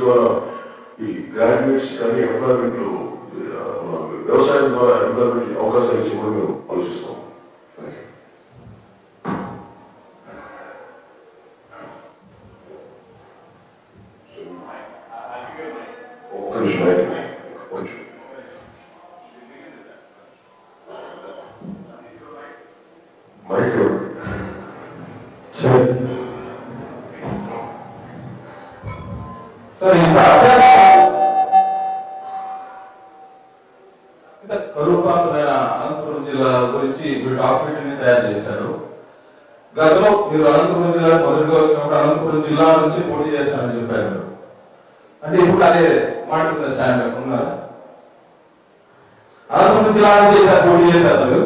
Город и гордюсь, как я правильно mic sir ఇంత ఇంత కరువుపాతమైన అనంతపురం జిల్లా గురించి మీరు డాక్యుమెంట్ తయారు చేశారు. గతంలో మీరు అనంతపురం జిల్లా మొదటిగా వచ్చినప్పుడు అనంతపురం జిల్లా నుంచి పోటీ చేస్తానని చెప్పారు అంటే ఇప్పుడు అదే మాట స్టాండ్ ఉన్నారా? అనంతపురం జిల్లా నుంచి పోటీ చేశారు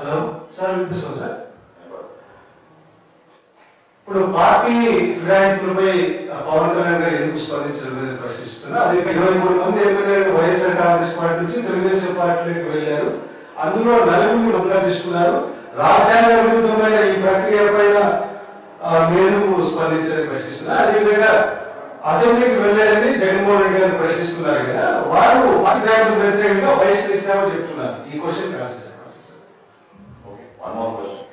హలో సార్ వినిపిస్తుంది సార్. ఇప్పుడు పార్టీ ఫిరాయింపులపై పవన్ కళ్యాణ్ గారు ఎందుకు స్పందించలేదని ప్రశ్నిస్తున్నా అదే ఇరవై మూడు మంది ఎమ్మెల్యేలు వైఎస్ఆర్ కాంగ్రెస్ పార్టీ నుంచి తెలుగుదేశం పార్టీలోకి వెళ్ళారు. అందులో నలుగురు ముందుగా తీసుకున్నారు. రాజ్యాంగ విరుద్ధమైన ఈ ప్రక్రియ పైన ఆ, నేను స్పందించాలని ప్రశ్నిస్తున్నా. అదేవిధంగా అసెంబ్లీకి వెళ్ళారని జగన్మోహన్ రెడ్డి గారు ప్రశ్నిస్తున్నారు కదా వారు పార్టీ వ్యతిరేకంగా బహిష్కరించామని చెప్తున్నారు. ఈ క్వశ్చన్ కాదు వన్ మోర్ క్వశ్చన్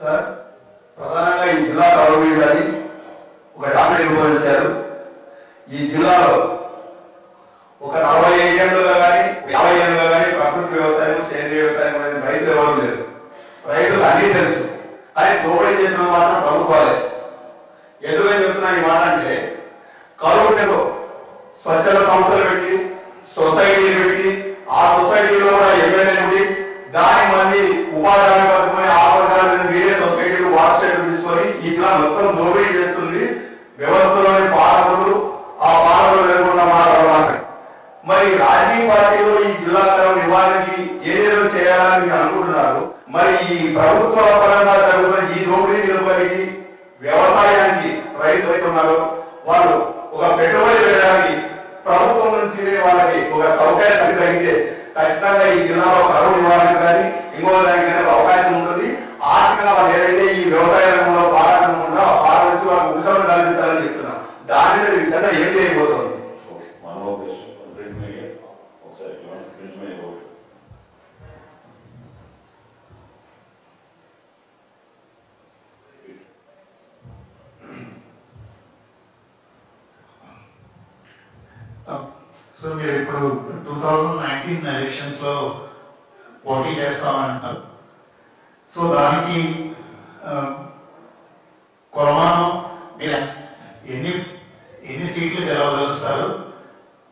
సార్ ప్రధానంగా ఈ జిల్లా గౌరవీయులు ఒక డాక్టర్ నిర్వహించారు ఈ జిల్లాలో ఒక నలభై ఏళ్ళుగా కానీ యాభై ఏళ్ళుగా కానీ ప్రకృతి వ్యవసాయం సేంద్రీయ వ్యవసాయం అనేది రైతులు ఎవరు లేదు. రైతులు అన్నీ తెలుసు. కానీ దోపిడీ చేసిన మాత్రం ప్రభుత్వాలే ఎందుకని చెప్తున్నా ఈ మాట అంటే కరువుటలో స్వచ్ఛంద సంస్థలు పెట్టి సొసైటీలు పెట్టి మొత్తం దోపిడీ చేస్తుంది. వ్యవస్థలోని పాలకులు ఆ పాలకులు లేకుండా మాట్లాడాలి మరి రాజకీయ పార్టీలో ఈ జిల్లాలో నివారణకి ఏదేదో చేయాలని మీరు అనుకుంటున్నారు. మరి ఈ ప్రభుత్వ పరంగా జరుగుతున్న ఈ దోపిడీ నిలబడి వ్యవసాయానికి రైతులు అయితే వాళ్ళు ఒక పెట్టుబడి పెట్టడానికి ప్రభుత్వం నుంచి వాళ్ళకి ఒక సౌకర్యం కలిగితే ఖచ్చితంగా ఈ జిల్లాలో కరువు నివారణ కానీ ఇంకో దానికి అవకాశం ఉంటుంది. ఆర్థికంగా వాళ్ళు ఏదైతే ఈ వ్యవసాయ రంగంలో పాలన ఉందో ఆ పాలన నుంచి వాళ్ళకి ఉపశమనం కల్పించాలని చెప్తున్నాం దాని మీద విచారణ ఏం చేయబోతోంది? సో మీరు ఇప్పుడు టూ థౌజండ్ నైన్టీన్ ఎలక్షన్స్లో పోటీ చేస్తామంటారు సో దానికి కొలమానం మీరు ఎన్ని ఎన్ని సీట్లు గెలవదలుస్తారు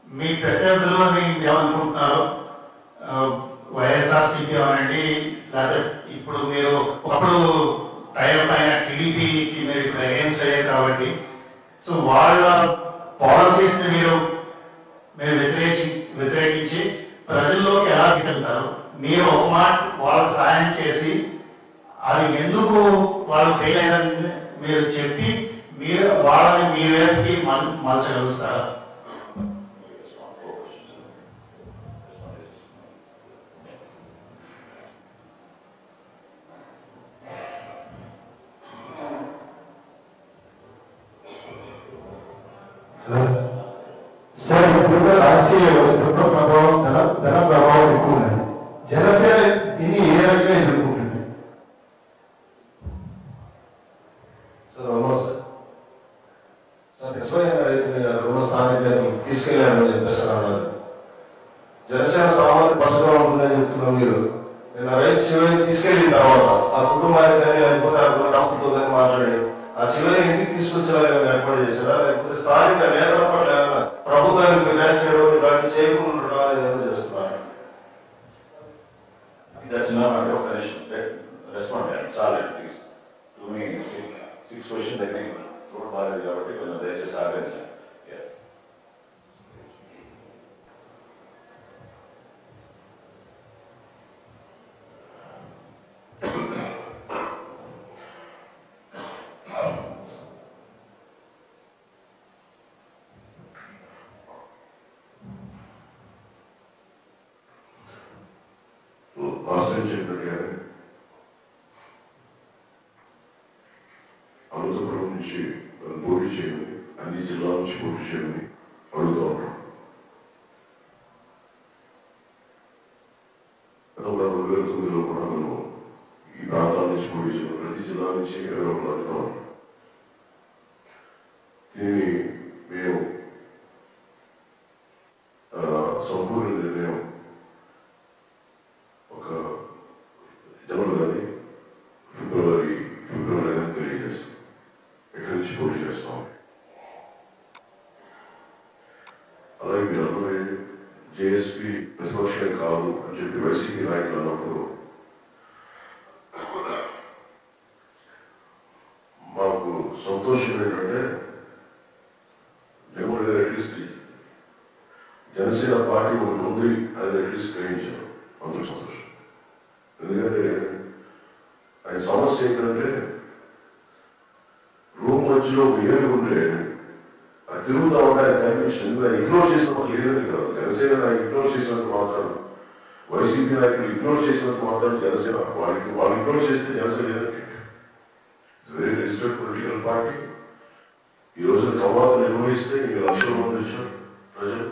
మీ ప్రత్యర్థులు అని ఏమనుకుంటున్నారో వైఎస్ఆర్సీపీ అనండి లేదా ఇప్పుడు మీరు ఒకప్పుడు టైం పైన టీడీపీకి మీరు ఇప్పుడు అగేన్స్ట్ అయ్యారు కాబట్టి సో వాళ్ళ పాలసీస్ని మీరు మీరు వ్యతిరేకి వ్యతిరేకించి ప్రజల్లోకి ఎలా తీసుకెళ్తారు? మీరు ఒక మాట వాళ్ళకి సాయం చేసి అది ఎందుకు వాళ్ళు ఫెయిల్ అయ్యారని మీరు చెప్పి మీరు వాళ్ళని మీ వైపుకి మల్ ཁྱི ཕྱི పార్టీ ఒకటి ఉంది అది అట్లీస్ట్ గ్రహించారు అందుకు సంతోషం. ఎందుకంటే ఆయన సమస్య ఏంటంటే రూమ్ మధ్యలో ఒక ఉంటే అది తిరుగుతూ ఉంటే ఆయన కనిపించింది ఎందుకంటే ఇగ్నోర్ చేసినప్పుడు లేదని కాదు. జనసేన నాయకులు ఇగ్నోర్ చేసినందుకు మాత్రం వైసీపీ నాయకులు ఇగ్నోర్ చేసినందుకు మాత్రం జనసేన వాళ్ళకి వాళ్ళు ఇగ్నోర్ చేస్తే జనసేన లేదంటే వెరీ రిజిస్టర్డ్ పొలిటికల్ పార్టీ ఈ రోజు తర్వాత నిర్వహిస్తే ఇన్ని లక్షల మంది వచ్చారు ప్రజలు.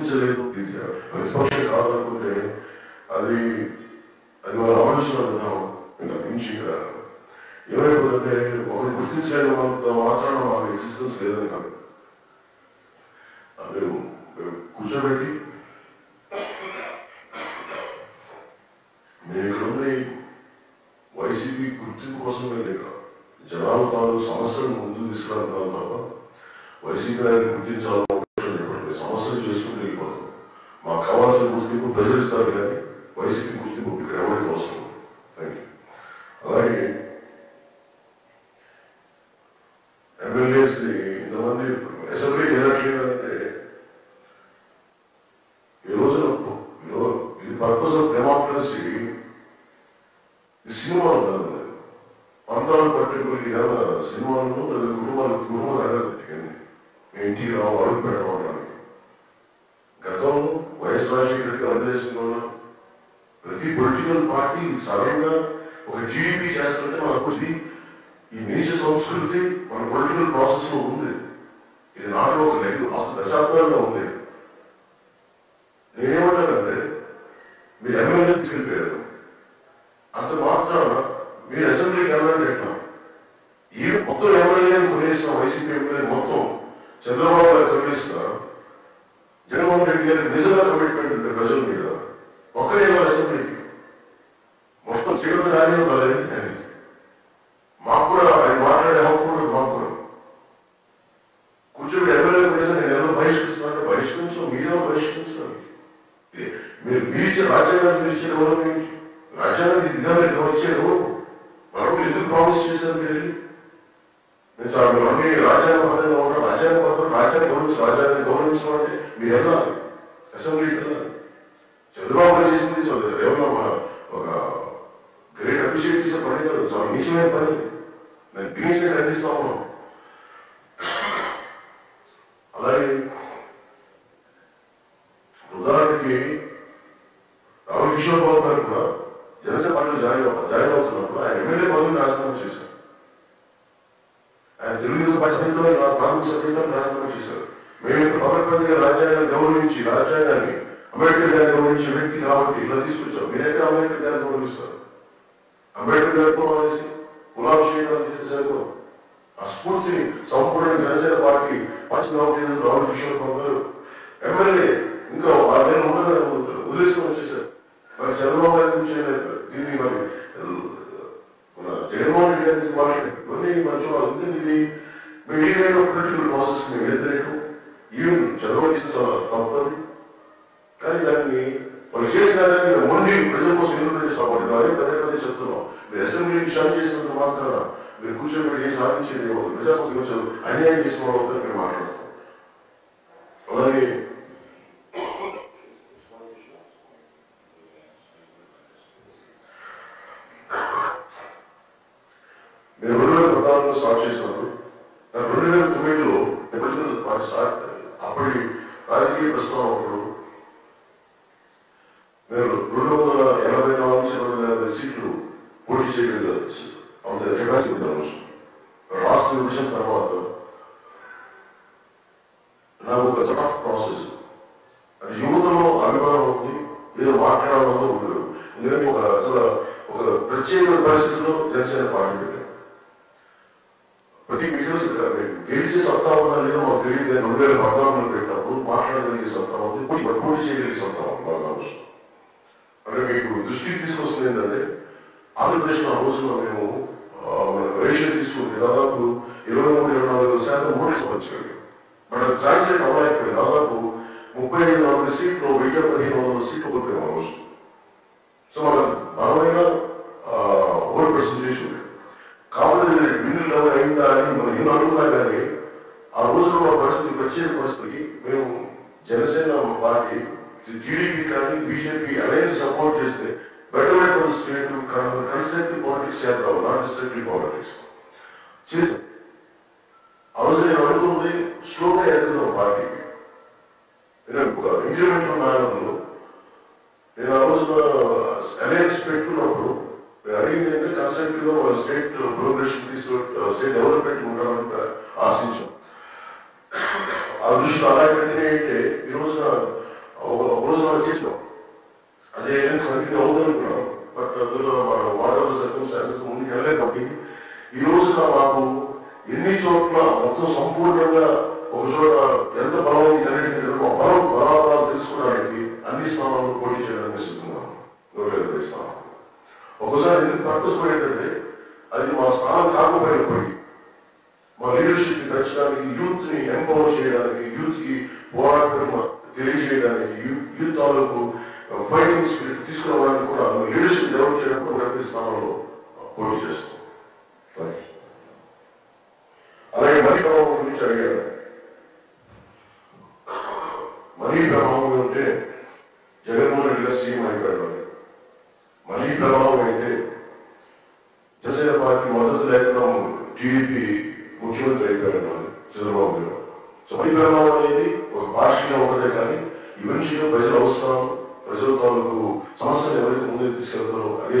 అది గుర్తించలేదు ఇది ప్రతిపక్షం కాదనుకుంటే అది అది మనం ఆలోచన ఇంకా మించి ఇంకా ఏమైపోతుందంటే ఒకరు గుర్తించలేనంత మాత్రాన వాళ్ళ ఎగ్జిస్టెన్స్ లేదని కాదు. మీరు కూర్చోబెట్టి నేను ఇక్కడ ఉన్న వైసీపీ గుర్తింపు కోసమే లేక జనాలు తాను సమస్యను ముందు తీసుకురావడం తప్ప వైసీపీ నాయకులు గుర్తించాలని ఎమ్మెల్యేస్ ఇంతమంది అసెంబ్లీకి వెళ్ళట్లేదంటే ఈ రోజున ఇది పర్పస్ ఆఫ్ డెమోక్రసీ ఈ సినిమాలు కాదు పంతాలు పట్టుకుని ఏదైనా సినిమాలను లేదా కుటుంబాలు కుటుంబాలు అడగదు కానీ ఇంటికి రావు అడుగు పెట్టడానికి గతం వైఎస్ రాజశేఖర రెడ్డి అందజేసిన ప్రతి పొలిటికల్ పార్టీ సడన్ గా ఒక టీడీపీ చేస్తుంటే మనకు ఇది ఈ నీచ సంస్కృతి మన పొలిటికల్ ప్రాసెస్లో ఉంది. ఇది నాట్లో ఒక లేదు అసలు దశాబ్దాల్లో ఉంది. నేనేమంటానంటే మీరు ఎమ్మెల్యే తీసుకెళ్ళిపోయారు. అంత మాత్రాన మీరు అసెంబ్లీకి వెళ్ళాలని ఎట్లా ఈ మొత్తం ఎమ్మెల్యేని కొనేసిన వైసీపీ ఎమ్మెల్యే మొత్తం చంద్రబాబు గారు కొనేసిన జగన్మోహన్ రెడ్డి గారి నిజంగా కమిట్మెంట్ ఉంది ప్రజల మీద. ఒక్కరే అసెంబ్లీకి Saka, go to Swaja, go to Swaja. We have not. Assembly ఆయన తెలుగుదేశం పార్టీ సభ్యులు నా ప్రాథమిక సభ్యులు రాజీనామా చేశారు మేము ఇంత పకడ్బందీగా రాజ్యాంగాన్ని గౌరవించి రాజ్యాంగాన్ని అంబేద్కర్ గారిని గౌరవించే వ్యక్తి కాబట్టి ఇలా తీసుకొచ్చాం మీరెక్కడ అంబేద్కర్ గారిని గౌరవిస్తారు అంబేద్కర్ గారితో అనేసి కులాభిషేకాలు చేస్తే సరిపోదు ఆ స్ఫూర్తిని సంపూర్ణ జనసేన పార్టీ పంచనామా రాహుల్ కిషోర్ బాబు ఎమ్మెల్యే ఇంకా ఆరు నెలలు ఉండదు వదిలేసుకొని వచ్చేసారు మరి చంద్రబాబు గారి గురించి ఆయన దీన్ని మరి మన జగన్మోహన్ రెడ్డి గారి గురించి మాట్లాడారు వాళ్ళు ఇది పొలిటికల్ ప్రాసెస్ వ్యతిరేకం. ఈవెన్ చేసిన తప్పది. కానీ దాన్ని వాళ్ళు చేసిన దాన్ని ప్రజల కోసం అదే పదే పదే చెప్తున్నాం మీరు అసెంబ్లీకి షాన్ చేసినంత మాత్రాన మీరు కూర్చోబెట్టి ఏం సాధించేది ఒక ప్రజా సమస్యలు అన్యాయం చేసిన మీరు మాట్లాడతాం అలాగే మీరు రెండు వేల పద్నాలుగులో స్టార్ట్ చేసినప్పుడు నాకు రెండు వేల తొమ్మిదిలో ఎప్పటికీ పార్టీ స్టార్ట్ అప్పటి రాజకీయ ప్రస్తావన అప్పుడు మీరు రెండు వందల ఎనభై నాలుగు నుంచి రెండు వందల యాభై సీట్లు పోటీ చేయగలిగారు అంత కెపాసిటీ ఉంది రాష్ట్ర విభజన తర్వాత నాకు ఒక టఫ్ ప్రాసెస్ దాదాపు ఇరవై మూడు ఇరవై నాలుగు శాతం ఓట్లు సంపాదించగలిగాం బట్ అది ట్రాన్స్లేట్ అవ్వలేకపోయింది దాదాపు ముప్పై ఐదు నలభై సీట్లు వెయ్యి పదిహేను వందల సీట్లు కోల్పోయాం ఆ రోజు సో మన బలమైన ఓట్ పర్సంటేజ్ ఉంది కాబట్టి విన్నులు ఎవరు అయిందా అని మనం ఎన్నో అనుకున్నా కానీ ఆ రోజుల్లో మా పరిస్థితి ప్రత్యేక పరిస్థితికి మేము జనసేన పార్టీ టీడీపీ కానీ బీజేపీ అలయన్స్ సపోర్ట్ చేస్తే betterment for state constructive politics చేద్దాం నాట్ డిస్ట్రక్టివ్ పాలిటిక్స్ చేసాం ఆ రోజు నేను అనుకుంది స్లోగా ఎదుగుతాం పార్టీకి నేను ఒక ఇంక్రిమెంట్ నాయకులు నేను ఆ రోజున అలయన్స్ పెట్టుకున్నప్పుడు అడిగింది ఏంటంటే కన్స్ట్రక్టివ్గా వాళ్ళ స్టేట్ ప్రోగ్రెషన్ తీసుకు స్టేట్ డెవలప్మెంట్ ఉండాలని ఆశించాం ఆ దృష్టి అలా పెట్టిన అంటే ఈ రోజున ఒక ఒక రోజు మనం చేసినాం అదే సంఖ్య అవుదనుకున్నాం బట్ అందులో మన వాటర్ సర్కమ్స్టాన్సెస్ ముందుకు వెళ్ళలేదు కాబట్టి ఈ రోజున మాకు ఎన్ని చోట్ల మొత్తం సంపూర్ణంగా ఒక చోట ఎంత బలం ఉంది బలం బలాబలాలు తెలుసుకోవడానికి అన్ని స్థానాల్లో పోటీ చేయడానికి సిద్ధంగా స్థానం ఒకసారి ఎందుకు పర్పస్ ఏంటంటే అది మా స్థానం కాకపోయినప్పటికీ మా లీడర్షిప్ పెంచడానికి యూత్ని ఎంపవర్ చేయడానికి యూత్కి పోరాటం తెలియజేయడానికి యూత్ తాలూకు ఫైటింగ్ స్పిరిట్ తీసుకురావడానికి కూడా లీడర్షిప్ డెవలప్ చేయడానికి కూడా ప్రతి స్థానంలో పోటీ చేస్తాం అలాగే మరీ ప్రభావం గురించి అడిగారు. మనీ ప్రభావం అంటే జగన్మోహన్ రెడ్డి గారు సీఎం అయిపోయారు మనీ ప్రభావం అయితే జనసేన పార్టీ మద్దతు లేకుండా టీడీపీ ముఖ్యమంత్రి అయిపోయారు చంద్రబాబు గారు. సో మనీ ప్రభావం అనేది ఒక పార్టీగా ఉండదే కానీ ఈవెన్షియల్గా ప్రజల అవసరం ప్రజల తాలూకు సమస్యలు ఎవరైతే ముందుకు తీసుకెళ్తారో అదే